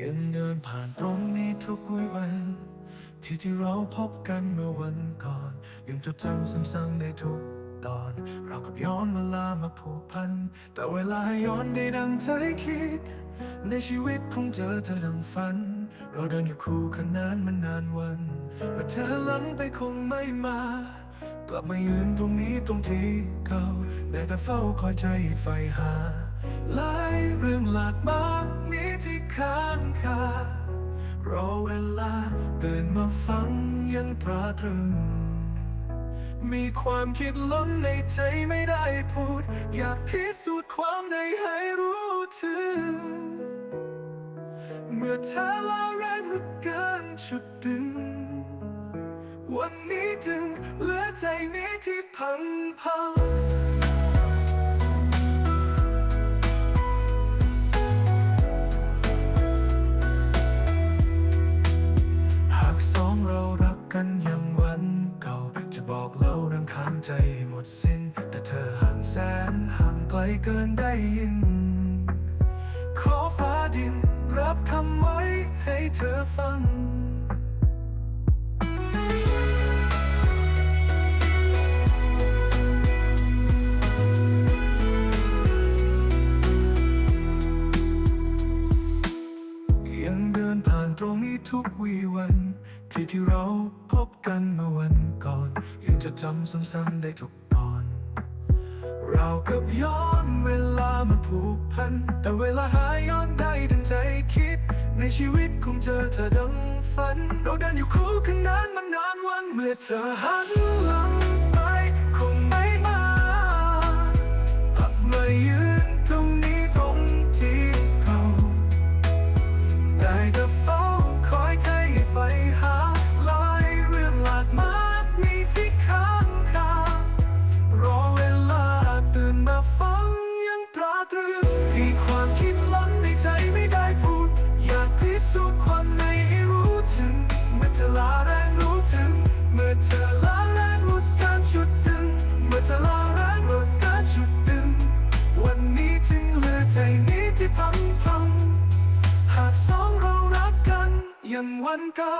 ยังเดินผ่านตรงนี้ทุกวิวัน ที่ที่เราพบกันเมื่อวันก่อน ยังจดจำซ้ำๆในทุกตอน เรากับย้อนเวลามาผูกพัน แต่เวลาย้อนได้ดังใจคิด ในชีวิตคงเจอเธอดังฝัน เราเดินอยู่คู่กันานมานานวันแต่เธอหลังไปคงไม่มา ลับมายืนตรงนี้ตรงที่เก่าได้แต่เฝ้าคอยใจไฟหา หลายเรื่องหลากมากมีที่ค้างคารอเวลาเดินมาฟังยันตราตรึง มีความคิดล้นในใจไม่ได้พูด อยากพิสูจน์ความในให้รู้ถึง เมื่อเธอลาแรงเหลือเกินชุดดึง วันนี้จึงเหลือใจนี้ที่พังพังหากสองเรารักกันอย่างวันเก่า จะบอกเล่าเรื่องค้างใจให้หมดสิ้น แต่เธอห่างแสนห่างไกลเกินได้ยิน ขอฟ้าดินรับคำไว้ให้เธอฟังยัง ทุกวีวัน ที่ที่เราพบกันเมื่อวันก่อน ยังจะจำซ้ำๆได้ทุกตอน เรากับย้อนเวลามาผูกพัน แต่เวลาหายย้อนได้ดังใจคิด ในชีวิตคงเจอเธอดังฝัน เราเดินอยู่คู่กันนานมานานวันเมื่อเธอหัน ใจนี้ที่พังพังหากสองเรารักกันยังวันเก่า